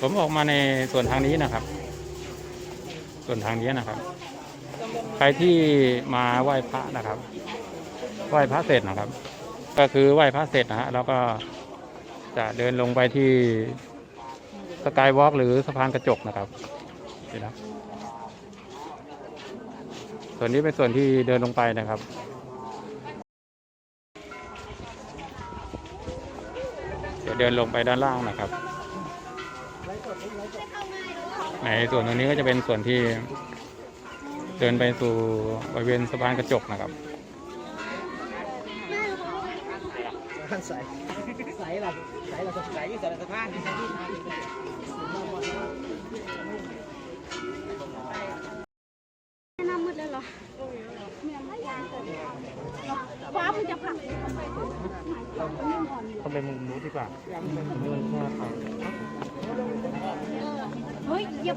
ผมออกมาในส่วนทางนี้นะครับ ส่วนทางนี้นะครับ ใครที่มาไหว้พระนะครับ ไหว้พระเสร็จนะครับ ก็คือไหว้พระเสร็จนะฮะแล้วก็จะเดินลงไปที่สกายวอล์กหรือสะพานกระจกนะครับนี่นะส่วนนี้เป็นส่วนที่เดินลงไปนะครับเดี๋ยวเดินลงไปด้านล่างนะครับ ในส่วนตรงนี้ก็จะเป็นส่วนที่เดินไปสู่บริเวณสะพานกระจกนะครับใส่ใส่หลักใส่หลักใส่ใส่สะพาน ต้องไปมุมนู้นดีกว่าเฮ้ยเหยียบ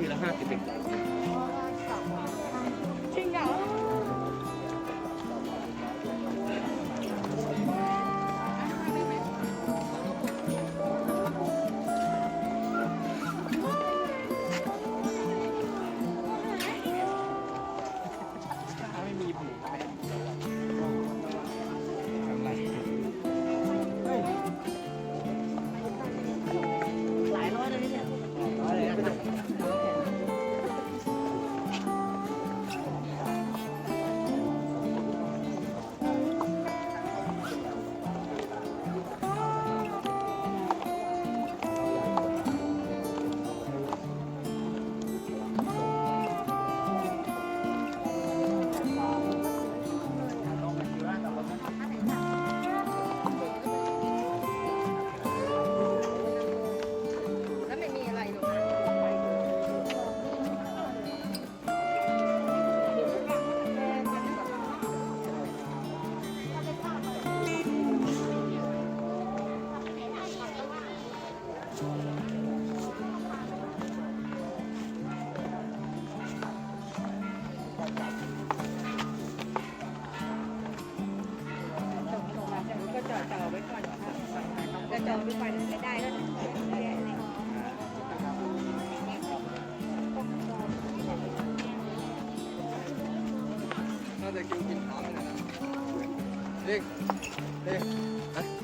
ทีละห้าสิบเอ็ด เด็กเ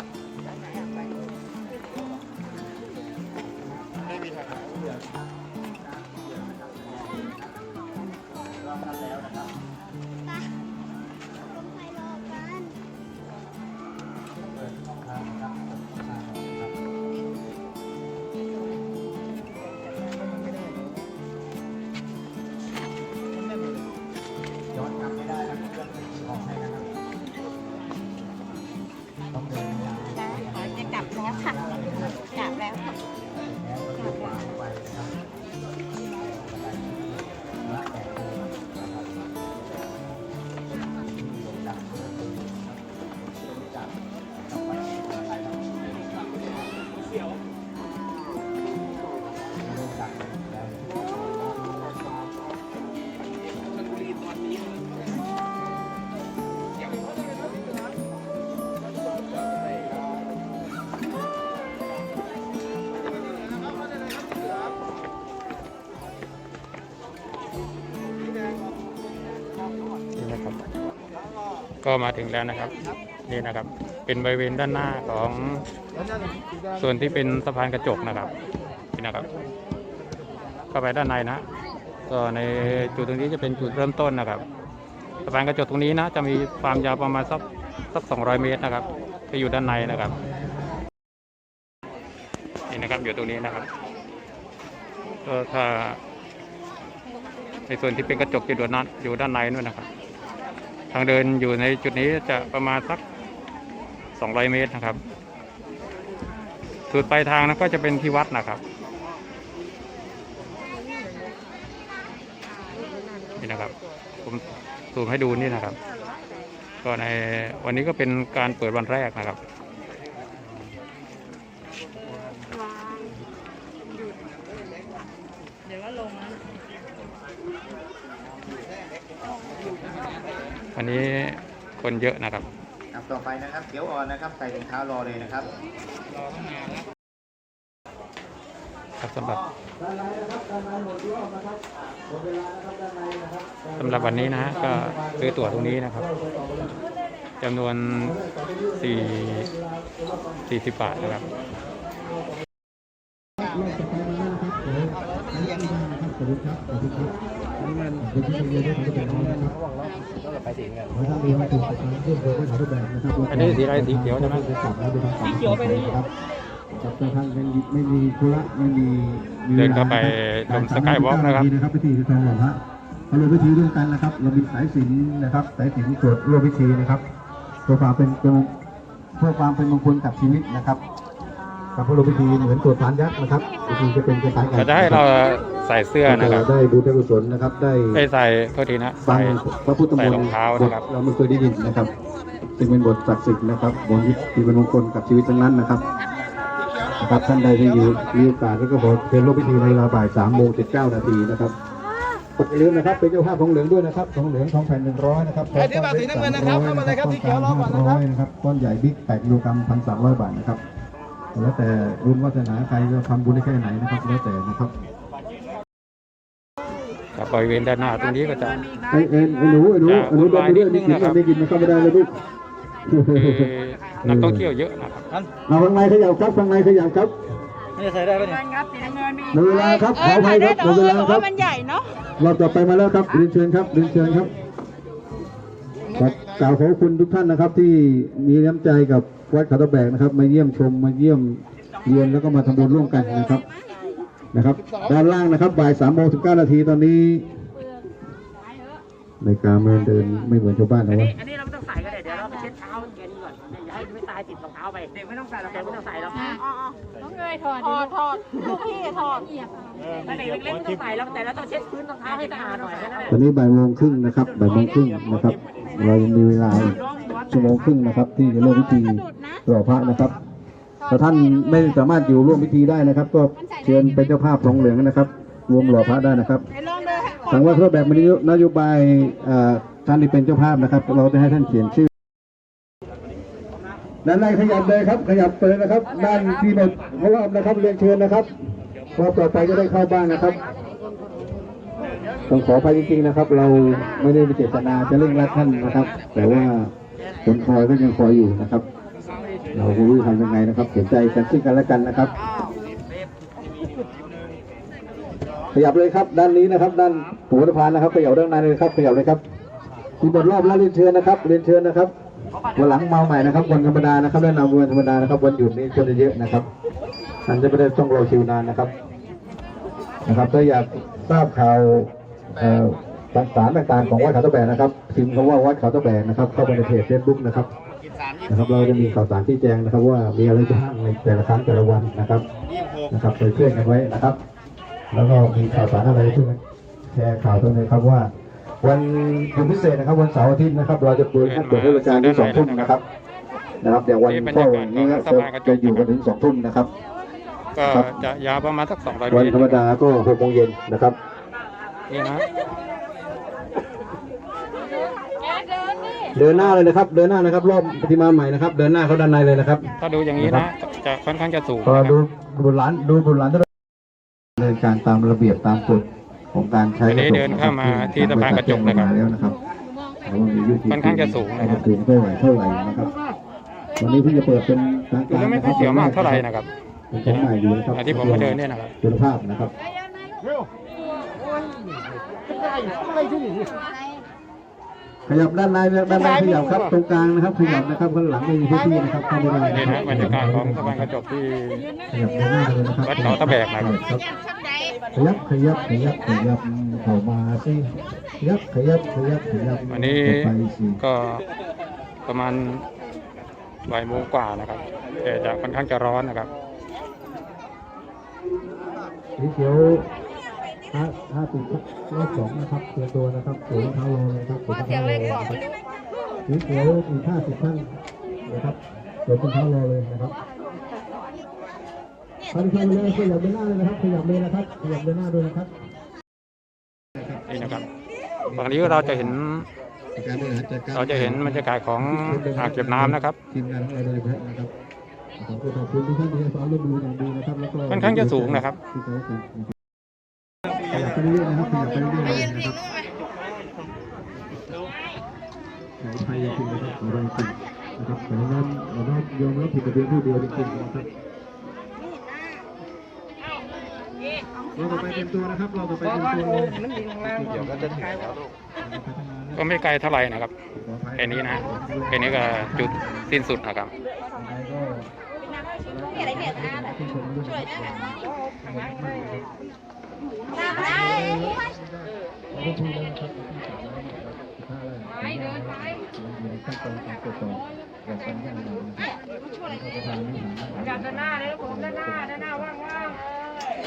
ก็มาถึงแล้วนะครับ นี่นะครับ เป็นบริเวณด้านหน้าของส่วนที่เป็นสะพานกระจกนะครับนี่นะครับ เข้าไปด้านในนะก็ในจุดตรงนี้จะเป็นจุดเริ่มต้นนะครับสะพานกระจกตรงนี้นะ จะมีความยาวประมาณสักสัก200 เมตรนะครับที่อยู่ด้านในนะครับนี่นะครับอยู่ตรงนี้นะครับก็ถ้าในส่วนที่เป็นกระจกอยู่ด้านนั้นอยู่ด้านในนู่นนะครับ ทางเดินอยู่ในจุดนี้จะประมาณสัก 200 เมตรนะครับ สุดปลายทางนะก็จะเป็นที่วัดนะครับ นี่นะครับ ผมซูมให้ดูนี่นะครับ ก็ในวันนี้ก็เป็นการเปิดวันแรกนะครับ วันนี้คนเยอะนะครับครับต่อไปนะครับเขียวอ่อนนะครับ ใส่ถุงเท้ารอเลยนะครับครับสำหรับสำหรับวันนี้นะฮะก็ซื้อตั๋วตรงนี้นะครับจำนวน4 40บาทนะครับอั นนี้สีอะไรสีเขียวใช่ไหมสีเขียวไปเลยครับกับทางท่านไม่มีไม่มีธุระไม่มีเดินเข้าไปชมสกายวอล์กนะครับนะครับพิธีทองหล่อพระเราร่วมพิธีร่วมกันนะครับ เรามีสายสินนะครับ สายสินสวดร่วมพิธีนะครับเพื่อความเป็นเพื่อความเป็นมงคลกับชีวิตนะครับกับพระร่วมพิธีเหมือนสวดสารยักษ์นะครับพิธีจะเป็นคล้ายกันจะให้เรา ใส่เสื้อนะครับได้บุญได้กุศลนะครับ ได้ได้ใส่โทษทีนะฟัใส่งพระพุทธมใส่นต์รองเท้านะครับ เราไม่เคยได้ยินนะครับซึ่งเป็นบทศักดิ์สิทธิ์นะครับบทที่เป็นมงคลกับชีวิตทั้งนั้นนะครับนะครับท่านใดที่อยู่มีโอกาสก็ขอเชิญร่วมพิธีในเวลาบ่ายสามโมงสิบเก้านาทีนะครับอย่าลืมนะครับเป็นเจ้าภาพของเหลืองด้วยนะครับของเหลืองทองแผ่นหนึ่งร้อยนะครับใครที่มาสีน้ำเงินนะครับเข้ามาเลยครับสีเขียวรอก่อนนะครับร้อยนะครับก้อนใหญ่บิ๊กแปดกิโลกรัมพันสามร้อยบาทนะครับแล้วแต่บุญวาสนาใครจะทำบุญได้แค่ไหนนะครับ แล้วแต่นะครับกั บบริเวณด้านหน้าตรงนี้ก็จะ ไอ้เอ็นไอ้หนูไอ้หนูไอ้หนูเดินไปเรื่อยนี่กินกันไม่กินมันเข้าไม่ได้เลยลูกคือนักท่องเที่ยวเยอะนะครับ เอาข้างในขยับครับข้างในขยับครับนี่ใส่ได้ปะเนี่ยหมดเวลาครับขออภัยครับหมดเวลาครับมันใหญ่เนาะเราต่อไปมาแล้วครับเรียนเชิญครับเรียนเชิญครับครับกล่าวขอบคุณทุกท่านนะครับ ที่มีน้ำใจกับวัดเขาตะแบกนะครับ มาเยี่ยมชมมาเยี่ยมเยียนแล้วก็มาทำบุญร่วมกันนะครับ นะครับ ด้านล่างนะครับบ่ายสามโมงสิบเก้านาทีตอนนี้ในการเดินเดินไม่เหมือนชาวบ้านนะวะอันนี้เราไม่ต้องใส่ก็ได้เดี๋ยวเราไปเช็ดเท้าเย็นก่อนอย่าให้ไม่ตายติดรองเท้าไปเด็กไม่ต้องใส่รองเท้าไม่ต้องใส่หรอกต้องเงยถอดถอดถอดลูกพี่ถอดถ้าเด็กเล็กๆไม่ต้องใส่แล้วแต่เราต้องเช็ดพื้นรองเท้าให้สะอาดหน่อยแค่นั้นแหละตอนนี้บ่ายโมงครึ่งนะครับบ่ายโมงครึ่งนะครับ เรายังมีเวลาอีกชั่วโมงครึ่งนะครับ ที่จะร่วมพิธีหล่อพระนะครับ ถ้าท่านไม่สามารถอยู่ร่วมพิธีได้นะครับ ก็เชิญเป็นเจ้าภาพทองเหลืองนะครับวมหล่อพระได้นะครับไปลองเลยทางวัดพระแบบนโยบายท่านที่เป็นเจ้าภาพนะครับ เราจะให้ท่านเขียนชื่อด้านในขยับเลยครับ ขยับไปเลยนะครับ ด้านที่หมดเพราะว่านะครับเรียนเชิญนะครับพอปลอดภัยก็ได้เข้าบ้านนะครับต้องขออภัยจริงๆนะครับ เราไม่ได้มีเจตนาจะเร่งรัดท่านนะครับ แต่ว่าคนคอยก็ยังคอยอยู่นะครับ เราก็รู้ทำยังไงนะครับเห็นใจกันซึ่งกันและกันนะครับ ขยับเลยครับด้านนี้นะครับ ด้านหัวสะพานนะครับขยับด้านในเลยครับขยับเลยครับที่บทรอบแล้วเรียนเชิญนะครับเรียนเชิญนะครับวันหลังมาใหม่นะครับวันธรรมดานะครับแนะนำวันธรรมดานะครับวันหยุดนี้คนจะเยอะนะครับท่านจะไม่ได้ต้องรอคิวนานนะครับ นะครับถ้าอยากทราบข่าวสารต่างๆของวัดเขาตะแบกนะครับพิมพ์คำว่าวัดเขาตะแบกนะครับ เข้าไปในเพจเฟซบุ๊กนะครับ นะครับเราจะมีข่าวสารที่แจ้งนะครับ ว่ามีอะไรบ้างในแต่ละครั้งแต่ละวันนะครับนะครับไปเพื่อนกันไว้นะครับ แล้วก็มีข่าวสารอะไรที่แชร์ข่าวตรงนี้ครับว่า วันหยุดพิเศษนะครับวันเสาร์อาทิตย์นะครับ เราจะเปิดให้เปิดให้บริการที่สองทุ่มนะครับนะครับอย่างวันพ่อวันนี้ก็จะจะอยู่กันถึงสองทุ่มนะครับก็จะยาวประมาณสัก200เมวันตรธรรมดาก็หกโมงเย็นนะครับนี่นะ เดินหน้าเลยนะครับ เดินหน้านะครับ รอบปฏิมาใหม่นะครับ เดินหน้าเขาด้านในเลยนะครับ ถ้าดูอย่างนี้นะจะค่อนข้างจะสูงพอนะคดูรับบุญหลานดูบุญหลานจะเดินการตามระเบียบตามกฎของการใช้อันนี้เดินเข้ามาที่สะพานกระจกนะครับ แล้วนะครับว่ามีวิธีค่อนข้างจะสูงนะครับ สูงเท่าไหร่เท่าไหร่นะครับวันนี้เพิ่งจะเปิดเป็นทางดูการแล้วไม่ค่อยเสียวมากเท่าไหร่นะครับเป็นของใหม่อยู่นะครับอันที่ผมมาเดินเนี่ยนะครับคุณภาพนะครับ ขยับด้านในด้านในขยับครับตรงกลางนะครับขยับนะครับข้างหลังไม่มีพื้นที่นะครับเข้าไม่ได้นี่นะบรรยากาศของสะพานกระจกที่ขยับด้านหน้าเลยนะครับวัดเขาตะแบกนะครับครับขยับขยับขยับขยับเข้ามาสิขยับขยับขยับขยับวันนี้เข้าไปสิก็ประมาณบ่ายโมงกว่านะครับแต่จะค่อนข้างจะร้อนนะครับสีเขียว ห้าห้าสิบรอบสองนะครับเตรียมตัวนะครับสวมรองเท้ารอเลยครับสวมรองเท้ารอเลยนะครับสีเขียวอีกห้าสิบท่านนะครับสวมรองเท้ารอเลยนะครับท่านเข้าไปเลยขยับไปหน้าเลยนะครับขยับเลยนะครับขยับไปหน้าด้วยนะครับนี่นะครับฝั่งนี้เราจะเห็นเราจะเห็นบรรยากาศของอ่างเก็บน้ำนะครับทีมงานของเราโดยเฉพาะนะครับขอบคุณขอบคุณทุกท่านที่ให้ความร่วมมืออย่างดีนะครับแล้วก็ค่อนข้างจะสูงนะครับ ไปเรื่อยๆนะครับขยับไปเรื่อยๆนะครับขออภัยจริงๆนะครับขออภัยจริงนะครับขอน้อมขอน้อมยอมรับผิดแต่เพียงผู้เดียวจริงๆนะครับเราต่อไปเตรียมตัวนะครับ เราต่อไปเตรียมตัวเดี๋ยวก็จะถึงแล้วก็ไม่ไกลเท่าไหร่นะครับแค่นี้นะแค่นี้ก็จุดสิ้นสุดนะครับช่วยได้ไหมี อะไรเผ็ดนะช่วยด้วยตามได้ไปเดินไปขั้นตอนการตรวจสอบอย่างต่นื่องนะครับจับด้านหน้าเลยผมด้านหน้าด้านหน้าว่างๆเลย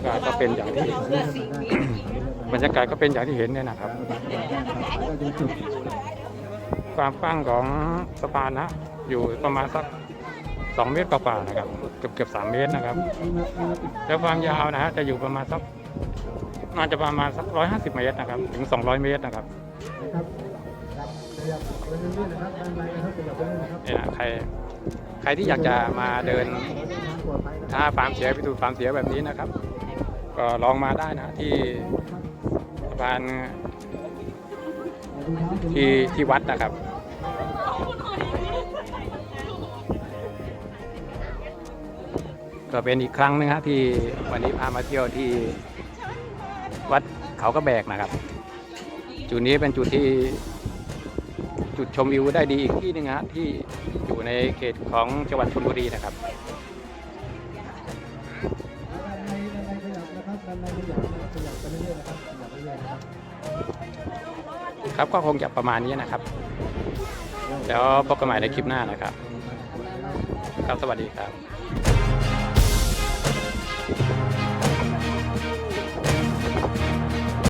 ากาศก็เป็นอย่างที่บรรยากาศก็เป็นอย่างที่เห็นเนี่ยนะครับ ความกว้างของสะพานนะ อยู่ประมาณสักสองเมตรกว่าๆนะครับ เกือบเกือบสามเมตรนะครับ แล้วความยาวนะฮะจะอยู่ประมาณสักน่าจะประมาณสักร้อยห้าสิบเมตรนะครับ ถึงสองร้อยเมตรนะครับครับครับขยับไปเรื่อยๆนะครับด้านในนะครับขยับไปเรื่อยๆนะครับนี่นะใครใครที่อยากจะมาเดินปลอดภัยนะถ้าฟาร์มเสียพิสูจน์ฟาร์มเสียแบบนี้นะครับ ก็ลองมาได้นะที่สะพานที่ที่วัดนะครับก็เป็นอีกครั้งหนึงฮะที่วันนี้พามาเที่ยวที่วัดเขากระแบกนะครับ จุดนี้เป็นจุดที่จุดชมวิวได้ดีอีกที่หนึงฮะที่อยู่ในเขตของจังหวัดชลบุรีนะครับ ครับก็คงจะประมาณนี้นะครับ แล้วพบกันใหม่ในคลิปหน้านะครับ ครับสวัสดีครับ